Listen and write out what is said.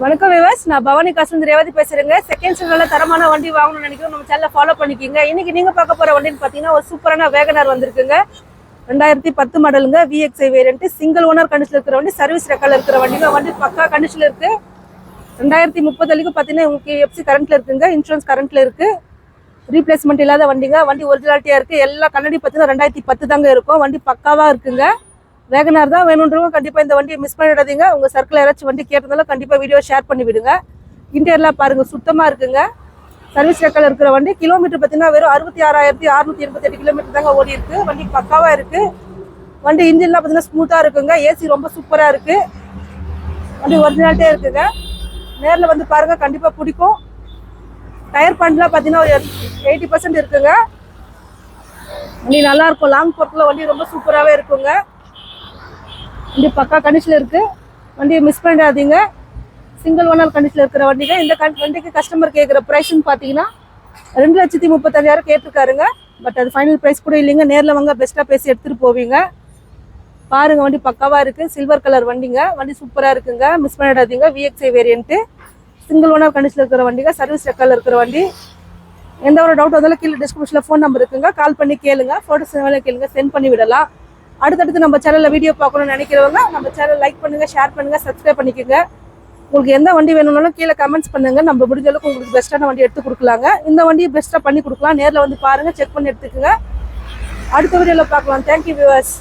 வணக்கம் விவாஸ் நான் பவானி காசுந்து ரேவதி பேசுறேங்க. செகண்ட் ஸ்டாண்டர்ட்ல தரமான வண்டி வாங்கணும்னு நினைக்கிறோம் நம்ம சேனல ஃபாலோ பண்ணிக்கிங்க. இன்னைக்கு நீங்க பார்க்க போற வண்டின்னு பாத்தீங்கன்னா ஒரு சூப்பரான வேகனார் வந்திருக்குங்க. ரெண்டாயிரத்தி பத்து மாடலுங்க விஎக்ஸ்ஐ வேரியன்ட் சிங்கிள் ஓனர் கண்டிஷன்ல இருக்கிற வண்டி சர்வீஸ் ரெக்கார்ட்ல இருக்கிற வண்டிங்க. வண்டி பக்கா கண்டிஷன்ல இருக்கு. ரெண்டாயிரத்தி முப்பது வரைக்கும் பார்த்தீங்கன்னா உங்களுக்கு எஃப்சி கரண்ட்ல இருக்குங்க. இன்சூரன்ஸ் கரண்ட்ல இருக்கு. ரீப்ளேஸ்மெண்ட் இல்லாத வண்டிங்க. வண்டி ஒரிஜினாலிட்டியா இருக்கு. எல்லா கண்ணாடி பார்த்தீங்கன்னா ரெண்டாயிரத்தி பத்து தாங்க இருக்கும். வண்டி பக்காவா இருக்குங்க. வேகனார் தான் வேணுன்றவங்க கண்டிப்பாக இந்த வண்டியை மிஸ் பண்ணிடாதீங்க. உங்கள் சர்க்கிள் யாராச்சும் வண்டி கேட்டதாலும் கண்டிப்பாக வீடியோ ஷேர் பண்ணி விடுங்க இன்டீரியர்லாம் பாருங்கள் சுத்தமாக இருக்குங்க. சர்வீஸ் ரெக்கார்ட்ல இருக்கிற வண்டி கிலோமீட்டர் பார்த்தீங்கன்னா வெறும் அறுபத்தி ஆறாயிரத்தி அறுநூத்தி எண்பத்தெட்டு கிலோமீட்டர் தாங்க ஓடி இருக்கு. வண்டி பக்காவாக இருக்கு. வண்டி இன்ஜின்லாம் பார்த்தீங்கன்னா ஸ்மூத்தாக இருக்குங்க. ஏசி ரொம்ப சூப்பராக இருக்கு. வண்டி ஒரிஜினாலிட்டியா இருக்குங்க. நேரில் வந்து பாருங்கள் கண்டிப்பாக பிடிக்கும். டயர் பண்ட்லாம் பார்த்தீங்கன்னா ஒரு எயிட்டி பர்சன்ட் இருக்குங்க. வண்டி நல்லா இருக்கும். லாங் போர்ட்டில் வண்டி ரொம்ப சூப்பராகவே இருக்குங்க. வண்டி பக்கா கண்டிஷனில் இருக்கு. வண்டியை மிஸ் பண்ணிடாதீங்க. சிங்கிள் ஓனர் கண்டிஷனில் இருக்கிற வண்டி தான் இந்த கண் வண்டிக்கு கஸ்டமர் கேட்குற ப்ரைஸ்னு பார்த்தீங்கன்னா ரெண்டு லட்சத்தி முப்பத்தஞ்சாயிரம் கேட்டிருக்காருங்க. பட் அது ஃபைனல் ப்ரைஸ் கூட இல்லைங்க. நேரில் வாங்க பெஸ்ட்டாக பேசி எடுத்துகிட்டு போவீங்க. பாருங்க வண்டி பக்காவாக இருக்குது சில்வர் கலர் வண்டிங்க. வண்டி சூப்பராக இருக்குங்க. மிஸ் பண்ணிடாதீங்க. விஎக்ஸ்ஐ வேரியன்ட்டு சிங்கிள் ஓனர் கண்டிஷனில் இருக்கிற வண்டிங்க. சர்வீஸ் ரெக்கார்ட்ல இருக்கிற வண்டி. எந்த ஒரு டவுட் வந்தாலும் கீழே டிஸ்கிரிப்ஷனில் ஃபோன் நம்பர் இருக்குங்க. கால் பண்ணி கேளுங்க. ஃபோட்டோஸ் வேலை கேளுங்க. சென்ட் பண்ணி விடலாம். அடுத்தடுத்து நம்ம சேனலில் வீடியோ பார்க்கணும்னு நினைக்கிறவங்க நம்ம சேனல் லைக் பண்ணுங்க ஷேர் பண்ணுங்க சப்ஸ்கிரைப் பண்ணிக்கோங்க. உங்களுக்கு எந்த வண்டி வேணும்னாலும் கீழே கமெண்ட்ஸ் பண்ணுங்க. நம்ம முடிஞ்ச அளவுக்கு உங்களுக்கு பெஸ்ட்டான வண்டி எடுத்து கொடுக்கலாங்க. இந்த வண்டியை பெஸ்ட்டாக பண்ணி கொடுக்கலாம். நேரில் வந்து பாருங்க செக் பண்ணி எடுத்துக்கோங்க. அடுத்த வீடியோவில் பார்க்கலாம். Thank you viewers